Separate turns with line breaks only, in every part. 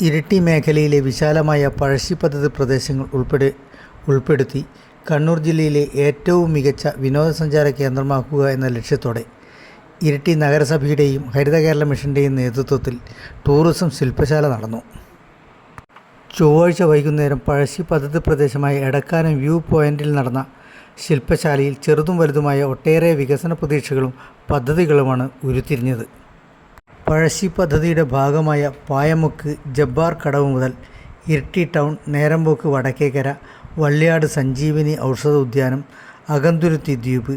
ഇരിട്ടി മേഖലയിലെ വിശാലമായ പഴശ്ശി പദ്ധതി പ്രദേശങ്ങൾ ഉൾപ്പെടെ ഉൾപ്പെടുത്തി കണ്ണൂർ ജില്ലയിലെ ഏറ്റവും മികച്ച വിനോദസഞ്ചാര കേന്ദ്രമാക്കുക എന്ന ലക്ഷ്യത്തോടെ ഇരിട്ടി നഗരസഭയുടെയും ഹരിത കേരള മിഷന്റെയും നേതൃത്വത്തിൽ ടൂറിസം ശില്പശാല നടന്നു. ചൊവ്വാഴ്ച വൈകുന്നേരം പഴശ്ശി പദ്ധതി പ്രദേശമായ എടക്കാനം വ്യൂ പോയിന്റിൽ നടന്ന ശില്പശാലയിൽ ചെറുതും വലുതുമായ ഒട്ടേറെ വികസന പ്രതീക്ഷകളും പദ്ധതികളുമാണ് ഉരുത്തിരിഞ്ഞത്. പഴശ്ശി പദ്ധതിയുടെ ഭാഗമായ പായമുക്ക് ജബ്ബാർ കടവ് മുതൽ ഇരിട്ടി ടൗൺ നേരമ്പോക്ക് വടക്കേക്കര വള്ളിയാട് സഞ്ജീവിനി ഔഷധ ഉദ്യാനം അകന്തുരുത്തി ദ്വീപ്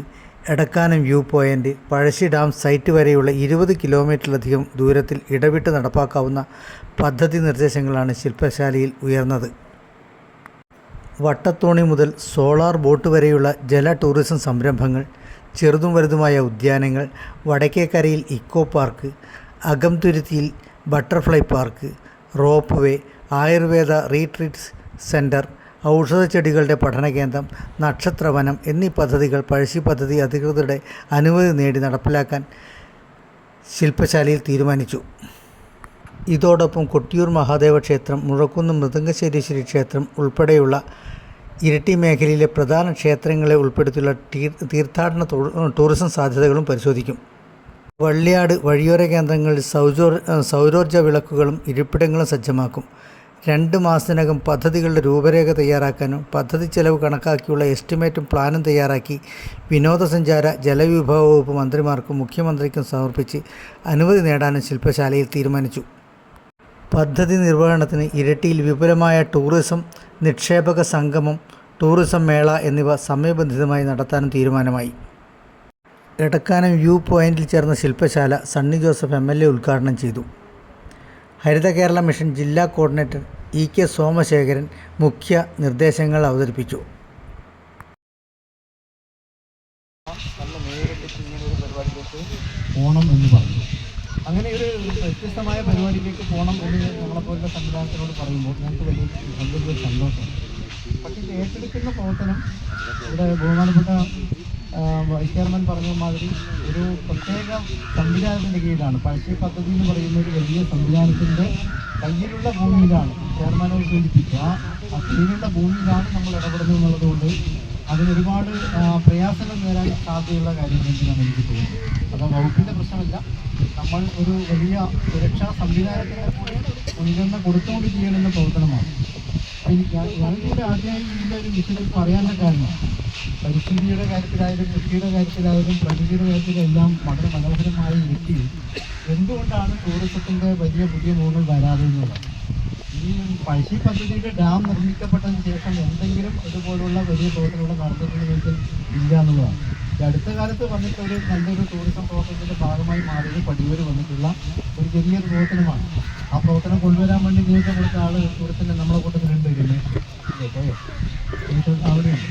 Edakkanam view point Pazhassi dam site വരെയുള്ള ഇരുപത് കിലോമീറ്ററിലധികം ദൂരത്തിൽ ഇടവിട്ട് നടപ്പാക്കാവുന്ന പദ്ധതി നിർദ്ദേശങ്ങളാണ് ശില്പശാലയിൽ ഉയർന്നത്. വട്ടത്തോണി മുതൽ സോളാർ ബോട്ട് വരെയുള്ള ജല ടൂറിസം സംരംഭങ്ങൾ ചെറുതും വലുതുമായ ഉദ്യാനങ്ങൾ വടക്കേക്കരയിൽ eco park അകംതുരുത്തിയിൽ butterfly park rope way Ayurveda retreats centre ഔഷധച്ചെടികളുടെ പഠനകേന്ദ്രം നക്ഷത്രവനം എന്നീ പദ്ധതികൾ പഴശ്ശി പദ്ധതി അധികൃതരുടെ അനുമതി നേടി നടപ്പിലാക്കാൻ ശില്പശാലയിൽ തീരുമാനിച്ചു. ഇതോടൊപ്പം കൊട്ടിയൂർ മഹാദേവ ക്ഷേത്രം മുഴക്കുന്ന് മൃദംഗശ്ശേരീശ്വരി ക്ഷേത്രം ഉൾപ്പെടെയുള്ള ഇരട്ടി മേഖലയിലെ പ്രധാന ക്ഷേത്രങ്ങളെ ഉൾപ്പെടുത്തിയുള്ള തീർ തീർത്ഥാടന ടൂറിസം സാധ്യതകളും പരിശോധിക്കും. വള്ളിയാട് വഴിയോര കേന്ദ്രങ്ങളിൽ സൗജോർ സൗരോർജ വിളക്കുകളും ഇരിപ്പിടങ്ങളും സജ്ജമാക്കും. രണ്ട് മാസത്തിനകം പദ്ധതികളുടെ രൂപരേഖ തയ്യാറാക്കാനും പദ്ധതി ചെലവ് കണക്കാക്കിയുള്ള എസ്റ്റിമേറ്റും പ്ലാനും തയ്യാറാക്കി വിനോദസഞ്ചാര ജലവിഭവ വകുപ്പ് മന്ത്രിമാർക്കും മുഖ്യമന്ത്രിക്കും സമർപ്പിച്ച് അനുമതി നേടാനും ശില്പശാലയിൽ തീരുമാനിച്ചു. പദ്ധതി നിർവഹണത്തിന് ഇരട്ടിയിൽ വിപുലമായ ടൂറിസം നിക്ഷേപക സംഗമം ടൂറിസം മേള എന്നിവ സമയബന്ധിതമായി നടത്താനും തീരുമാനമായി. എടക്കാനം വ്യൂ പോയിന്റിൽ ചേർന്ന ശില്പശാല Sunny Joseph M L A ഉദ്ഘാടനം ചെയ്തു. ഹരിത കേരള മിഷൻ ജില്ലാ കോർഡിനേറ്റർ ഇ കെ സോമശേഖരൻ മുഖ്യ നിർദ്ദേശങ്ങൾ അവതരിപ്പിച്ചു.
പോകണം എന്ന് പറഞ്ഞു. അങ്ങനെ ഒരു വ്യത്യസ്തമായ പരിപാടിയിലേക്ക് പോകണം എന്ന് നമ്മളെപ്പോലുള്ള സംവിധാനത്തിനോട് പറയുമ്പോൾ ഞങ്ങൾക്ക് വലിയ വലിയൊരു സന്തോഷമുണ്ട് പക്ഷേ ഏറ്റെടുക്കുന്ന പ്രവർത്തനം ഇവിടെ ബഹുമാനപ്പെട്ട വൈസ് ചെയർമാൻ പറഞ്ഞ മാതിരി ഒരു പ്രത്യേക സംവിധാനത്തിന്റെ കീഴിലാണ്. പഴശ്ശി പദ്ധതി എന്ന് പറയുന്ന ഒരു വലിയ സംവിധാനത്തിന്റെ കയ്യിലുള്ള ഭൂമിയിലാണ് ചെയർമാനെ സൂചിപ്പിച്ച ആ കീഴിലുള്ള ഭൂമിയിലാണ് നമ്മൾ ഇടപെടുന്നത് എന്നുള്ളതുകൊണ്ട് അതിന് ഒരുപാട് പ്രയാസങ്ങൾ നേരാൻ സാധ്യതയുള്ള കാര്യം തന്നെയാണ് എനിക്ക് തോന്നുന്നത്. അപ്പോൾ വകുപ്പിന്റെ പ്രശ്നമല്ല. നമ്മൾ ഒരു വലിയ സുരക്ഷാ സംവിധാനത്തിന് മുൻഗണന കൊടുത്തുകൊണ്ട് ചെയ്യണമെന്ന പ്രവർത്തനമാണ്. ഞാൻ- കൂടി ആദ്യമായി ഇതിന്റെ ഒരു വിഷയത്തിൽ പറയാനുള്ള കാരണം പരിസ്ഥിതിയുടെ കാര്യത്തിലായാലും കൃഷിയുടെ കാര്യത്തിലായാലും പ്രകൃതിയുടെ കാര്യത്തിലെല്ലാം വളരെ മനോഹരമായി ഇരിക്കി എന്തുകൊണ്ടാണ് ടൂറിസത്തിന്റെ വലിയ പുതിയ മുഖങ്ങൾ വരാതെ ഈ പഴശ്ശി പദ്ധതിയുടെ ഡാം നിർമ്മിക്കപ്പെട്ടതിന് ശേഷം എന്തെങ്കിലും ഇതുപോലുള്ള വലിയ തോതിലുള്ള നടത്തുന്നതിൽ ഇല്ല എന്നുള്ളതാണ്. അടുത്ത കാലത്ത് വന്നിട്ട് ഒരു നല്ലൊരു ടൂറിസം പ്രവർത്തനത്തിന്റെ ഭാഗമായി മാറിയത് പടിയൂര് വന്നിട്ടുള്ള ഒരു ചെറിയൊരു പ്രവർത്തനമാണ്. ആ പ്രവർത്തനം കൊണ്ടുവരാൻ വേണ്ടി നിയോഗിച്ച കൊടുത്ത ആൾ ടൂറിസ്റ്റിന്റെ നമ്മളെ കൂട്ടത്തിലുണ്ട്. ഉണ്ടായിരുന്നു? അവിടെയുണ്ട്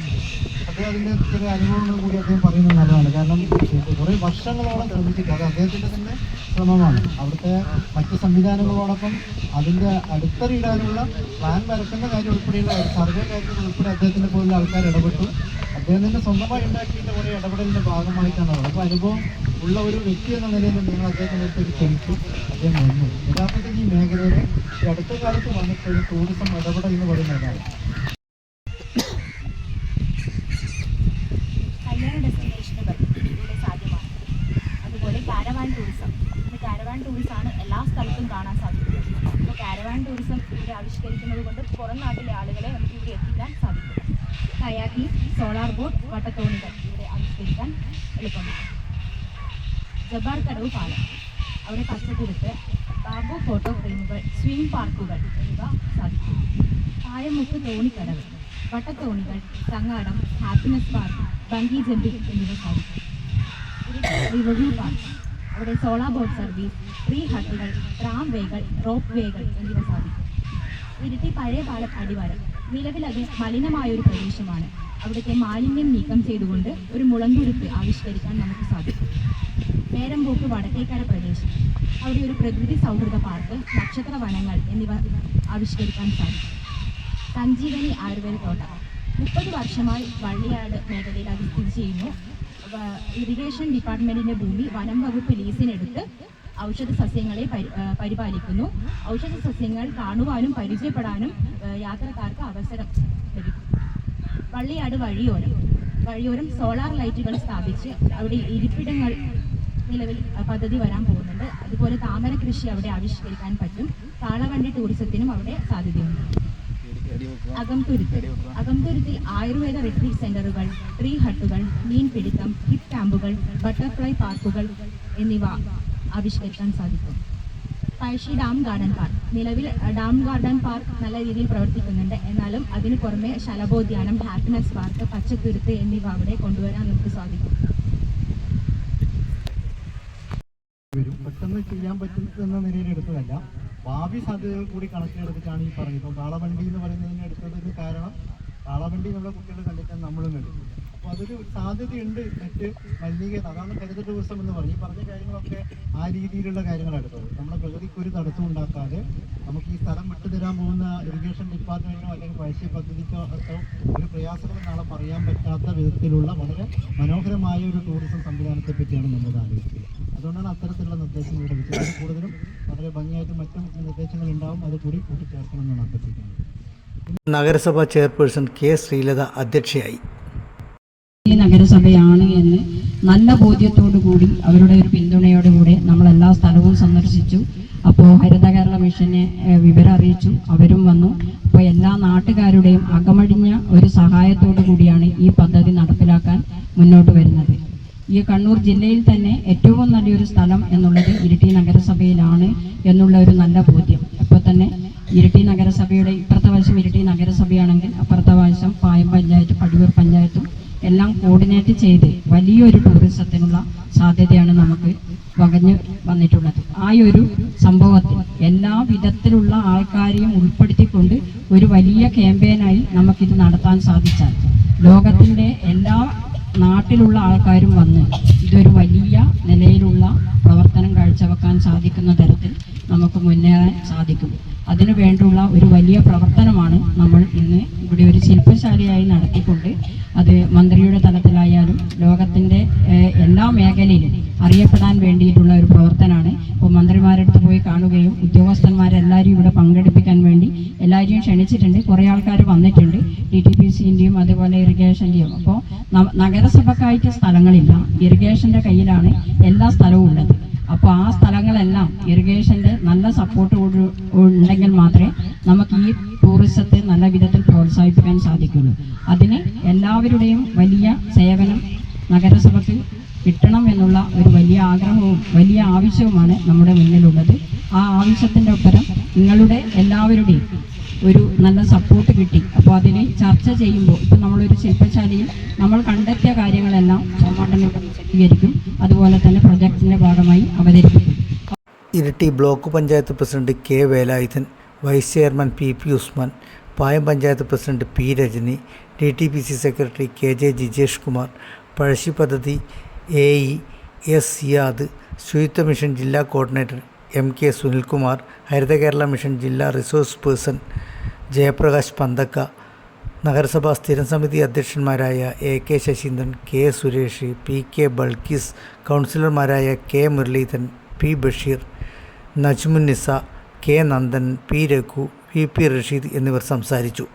അപ്പോൾ അതിന്റെ ചില അനുഭവങ്ങൾ കൂടി അദ്ദേഹം പറയുന്നത് നല്ലതാണ്. കാരണം കുറേ വർഷങ്ങളോളം ശ്രമിച്ചിട്ട് അത് അദ്ദേഹത്തിന്റെ തന്നെ ശ്രമമാണ്. അവിടുത്തെ മറ്റ് സംവിധാനങ്ങളോടൊപ്പം അതിന്റെ അടുത്തറിയിടാനുള്ള പ്ലാൻ വരക്കുന്ന കാര്യം ഉൾപ്പെടെയുള്ള സർവേ കാര്യങ്ങൾ ഉൾപ്പെടെ അദ്ദേഹത്തിന്റെ പോലുള്ള ആൾക്കാർ ഇടപെട്ടു. അദ്ദേഹം തന്നെ സ്വന്തമായി ഉണ്ടാക്കിയിട്ട് കുറേ ഇടപെടലിന്റെ ഭാഗമായിട്ടാണ് അവിടെ അപ്പോൾ അനുഭവം ഉള്ള ഒരു വ്യക്തി എന്ന നിലയിൽ നിങ്ങൾ അദ്ദേഹത്തിന്റെ അടുത്തേക്ക് ക്ഷണിച്ചു. അദ്ദേഹം വന്നു. യഥാർത്ഥത്തിൽ ഈ മേഖലയിൽ അടുത്ത കാലത്ത് വന്നിട്ടുള്ള ടൂറിസം ഇടപെടൽ എന്ന് പറയുന്നതാണ്
കല്യാണ ഡെസ്റ്റിനേഷനുകൾ ഇവിടെ സാധ്യമാണ് അതുപോലെ കാരവാൻ ടൂറിസം ഇന്ന് കാരവാൻ ടൂറിസം ആണ് എല്ലാ സ്ഥലത്തും കാണാൻ സാധിക്കുന്നത് അപ്പോൾ കാരവാൻ ടൂറിസം ഇവിടെ ആവിഷ്കരിക്കുന്നത് കൊണ്ട് പുറം നാട്ടിലെ ആളുകളെ നമുക്ക് ഇവിടെ എത്തിക്കാൻ സാധിക്കും. കയാക്കിംഗ് സോളാർ ബോട്ട് വട്ടത്തോണികൾ ഇവിടെ ആവിഷ്കരിക്കാൻ എളുപ്പമാണ്. ജബാർ കടവ് പാലം. അവിടെ പച്ചത്തുരുത്ത് ബാബു ഫോട്ടോ ഫ്രെയിമുകൾ സ്വിമ്മിംഗ് പാർക്കുകൾ എന്നിവ സാധിക്കും. പായമുക്ക് തോണിക്കടവ് വട്ടത്തോണികൾ ചങ്ങാടം ഹാപ്പിനെസ് പാർക്ക് ബങ്കി ജമ്പിംഗ് എന്നിവ സാധിക്കും. പാർക്ക്. അവിടെ സോളാർ ബോട്ട് സർവീസ് ട്രീ ഹട്ടുകൾ ട്രാം വേകൾ റോപ്പ് വേകൾ എന്നിവ സാധിക്കും. ഇരിട്ടി പഴയ പാലം അടിവാരം. നിലവിൽ അത് മലിനമായ ഒരു പ്രദേശമാണ്. അവിടുത്തെ മാലിന്യം നീക്കം ചെയ്തുകൊണ്ട് ഒരു മുളന്തുരുത്ത് ആവിഷ്കരിക്കാൻ നമുക്ക് സാധിക്കും. പേരമ്പോക്ക് വടക്കേക്കര പ്രദേശം. അവിടെ ഒരു പ്രകൃതി സൗഹൃദ പാർക്ക് നക്ഷത്ര വനങ്ങൾ എന്നിവ ആവിഷ്കരിക്കാൻ സാധിക്കും. സഞ്ജീവനി ആയുർവേദ തോട്ട. മുപ്പത് വർഷമായി വള്ളിയാട് മേഖലയിൽ അത് സ്ഥിതി ചെയ്യുന്നു. ഇറിഗേഷൻ ഡിപ്പാർട്ട്മെന്റിന്റെ ഭൂമി വനം വകുപ്പ് ലീസിനെടുത്ത് ഔഷധ സസ്യങ്ങളെ പരിപാലിക്കുന്നു. ഔഷധ സസ്യങ്ങൾ കാണുവാനും പരിചയപ്പെടാനും യാത്രക്കാർക്ക് അവസരം ലഭിക്കും. വള്ളിയാട് വഴിയോരം. വഴിയോരം സോളാർ ലൈറ്റുകൾ സ്ഥാപിച്ച് അവിടെ ഇരിപ്പിടങ്ങൾ നിലവിൽ പദ്ധതി വരാൻ പോകുന്നുണ്ട്. അതുപോലെ താമര കൃഷി അവിടെ ആവിഷ്കരിക്കാൻ പറ്റും. താളവണ്ടി ടൂറിസത്തിനും അവിടെ സാധ്യതയുണ്ട്. അകംതുരുത്ത് അകംതുരുത്തിൽ ആയുർവേദ റിട്രീറ്റ് സെന്ററുകൾ ട്രീ ഹട്ടുകൾ മീൻപിടുത്തം ഹിപ്പ് ക്യാമ്പുകൾ ബട്ടർഫ്ലൈ പാർക്കുകൾ എന്നിവ ആവിഷ്കരിക്കാൻ സാധിക്കും. Pazhassi dam garden park. നിലവിൽ ഡാം ഗാർഡൻ പാർക്ക് നല്ല രീതിയിൽ പ്രവർത്തിക്കുന്നുണ്ട്. എന്നാലും അതിന് പുറമെ ശലഭോദ്യാനം ഹാപ്പിനെസ് പാർക്ക് പച്ചത്തുരുത്ത് എന്നിവ അവിടെ കൊണ്ടുവരാൻ നമുക്ക് സാധിക്കും.
പെട്ടെന്ന് ചെയ്യാൻ പറ്റും എന്ന നിലയിൽ എടുത്തതല്ല. ഭാവി സാധ്യതകൾ കൂടി കണക്കിലെടുത്തിട്ടാണ് ഈ പറയുന്നത്. കാളവണ്ടി എന്ന് പറയുന്നതിന് എടുത്തതിന് കാരണം കാളവണ്ടി നമ്മുടെ കുട്ടികളെ കണ്ടിട്ട് നമ്മളും കണ്ടു അപ്പോൾ അതൊരു സാധ്യതയുണ്ട്. മറ്റ് മലിനീകരണം അതാണ് ഹരിത ടൂറിസം എന്ന് പറഞ്ഞ് പറഞ്ഞ കാര്യങ്ങളൊക്കെ ആ രീതിയിലുള്ള കാര്യങ്ങളാണ് നമ്മുടെ പ്രകൃതിക്ക് ഒരു തടസ്സം ഉണ്ടാക്കാതെ നമുക്ക് ഈ സ്ഥലം വിട്ടുതരാൻ പോകുന്ന ഇറിഗേഷൻ ഡിപ്പാർട്ട്മെന്റിനോ അല്ലെങ്കിൽ പഴശ്ശി പദ്ധതിക്കോ ഒക്കെ ഒരു പ്രയാസങ്ങൾ നാളെ പറയാൻ പറ്റാത്ത വിധത്തിലുള്ള വളരെ മനോഹരമായ ഒരു ടൂറിസം സംവിധാനത്തെ പറ്റിയാണ് നമ്മൾ ആലോചിക്കുന്നത്. അതുകൊണ്ടാണ് അത്തരത്തിലുള്ള നിർദ്ദേശങ്ങൾ ഇവിടെ വെച്ചത്. കൂടുതലും വളരെ ഭംഗിയായിട്ട് മറ്റും നിർദ്ദേശങ്ങൾ ഉണ്ടാവും. അത് കൂടി കൂട്ടിച്ചേർക്കണം എന്നാണ് അഭ്യർത്ഥിക്കുന്നത്.
നഗരസഭാ ചെയർപേഴ്സൺ കെ ശ്രീലത അധ്യക്ഷയായി.
നഗരസഭയാണ് എന്ന് നല്ല ബോധ്യത്തോടു കൂടി അവരുടെ ഒരു പിന്തുണയോടുകൂടി നമ്മൾ എല്ലാ സ്ഥലവും സന്ദർശിച്ചു. അപ്പോൾ ഹരിത കേരള മിഷനെ വിവരം അറിയിച്ചു. അവരും വന്നു. അപ്പോൾ എല്ലാ നാട്ടുകാരുടെയും അകമടിഞ്ഞ ഒരു സഹായത്തോടു കൂടിയാണ് ഈ പദ്ധതി നടപ്പിലാക്കാൻ മുന്നോട്ട് വരുന്നത്. ഈ കണ്ണൂർ ജില്ലയിൽ തന്നെ ഏറ്റവും നല്ലൊരു സ്ഥലം എന്നുള്ളത് ഇരിട്ടി നഗരസഭയിലാണ് എന്നുള്ള ഒരു നല്ല ബോധ്യം. അപ്പോൾ തന്നെ ഇരിട്ടി നഗരസഭയുടെ ഇപ്പുറത്തെ വശം ഇരിട്ടി നഗരസഭയാണെങ്കിൽ അപ്പുറത്തെ വശം പായം പഞ്ചായത്ത് പടിയൂർ പഞ്ചായത്തും എല്ലാം കോർഡിനേറ്റ് ചെയ്ത് വലിയൊരു ടൂറിസത്തിനുള്ള സാധ്യതയാണ് നമുക്ക് വകഞ്ഞു വന്നിട്ടുള്ളത്. ആ ഒരു സംഭവത്തിൽ എല്ലാ വിധത്തിലുള്ള ആൾക്കാരെയും ഉൾപ്പെടുത്തിക്കൊണ്ട് ഒരു വലിയ ക്യാമ്പയിനായി നമുക്കിത് നടത്താൻ സാധിച്ചാൽ ലോകത്തിന്റെ എല്ലാ നാട്ടിലുള്ള ആൾക്കാരും വന്ന് ഇതൊരു വലിയ നിലയിലുള്ള പ്രവർത്തനം കാഴ്ചവെക്കാൻ സാധിക്കുന്ന തരത്തിൽ നമുക്ക് മുന്നേറാൻ സാധിക്കും. അതിനു വേണ്ടുള്ള ഒരു വലിയ പ്രവർത്തനമാണ് നമ്മൾ ഇന്ന് ഇവിടെ ഒരു ശില്പശാലയായി നടത്തിക്കൊണ്ട് അത് മന്ത്രിയുടെ തലത്തിലായാലും ലോകത്തിന്റെ എല്ലാ മേഖലയിലും അറിയപ്പെടാൻ വേണ്ടിയിട്ടുള്ള ഒരു പ്രവർത്തനമാണ്. ഇപ്പോൾ മന്ത്രിമാരടുത്ത് പോയി കാണുകയും ഉദ്യോഗസ്ഥന്മാരെല്ലാവരും ഇവിടെ പങ്കെടുപ്പിക്കാൻ വേണ്ടി എല്ലാവരെയും ക്ഷണിച്ചിട്ടുണ്ട്. കുറേ ആൾക്കാർ വന്നിട്ടുണ്ട്. ഡി ടി പി സിന്റെയും അതുപോലെ ഇറിഗേഷന്റെയും. അപ്പോൾ നഗരസഭക്കായിട്ട് സ്ഥലങ്ങളില്ല. ഇറിഗേഷന്റെ കയ്യിലാണ് എല്ലാ സ്ഥലവും ഉള്ളത്. അപ്പോൾ ആ സ്ഥലങ്ങളെല്ലാം ഇറിഗേഷന്റെ നല്ല സപ്പോർട്ട് ഉണ്ടെങ്കിൽ മാത്രമേ നമുക്ക് ഈ ടൂറിസത്തെ നല്ല വിധത്തിൽ പ്രോത്സാഹിപ്പിക്കാൻ സാധിക്കുള്ളൂ. അതിന് എല്ലാവരുടെയും വലിയ സേവനം നഗരസഭയ്ക്ക് കിട്ടണം എന്നുള്ള ഒരു വലിയ ആഗ്രഹവും വലിയ ആവശ്യവുമാണ് നമ്മുടെ മുന്നിലുള്ളത്. ആ ആവശ്യത്തിന്റെ ഒപ്പരം നിങ്ങളുടെ എല്ലാവരുടെയും ഒരു നല്ല സപ്പോർട്ട് കിട്ടി. അപ്പോൾ അതിനെ ചർച്ച ചെയ്യുമ്പോൾ ഇപ്പം നമ്മളൊരു ശില്പശാലയിൽ നമ്മൾ കണ്ടെത്തിയ കാര്യങ്ങളെല്ലാം സോമാട്ടനോട് വിശദീകരിക്കും. അതുപോലെ തന്നെ പ്രൊജക്ടിന്റെ ഭാഗമായി അവതരിപ്പിക്കും.
Iritty block panchayat president K Velayudhan vice chairman P P Usman Payam panchayat president P Rajani D T P C secretary K J Jijesh Kumar Pazhassi പദ്ധതി A E S Siyad Suchitwa mission ജില്ലാ coordinator M K Sunilkumar Haritha Kerala mission ജില്ലാ resource person Jayaprakash പന്തക്ക നഗരസഭാ സ്ഥിരം സമിതി അധ്യക്ഷന്മാരായ A K Sasheendran K Suresh P K Bulkis കൗൺസിലർമാരായ K Muraleedharan P Basheer Najmunnisa K Nandan P Raghu V P Rasheed എന്നിവർ സംസാരിച്ചു.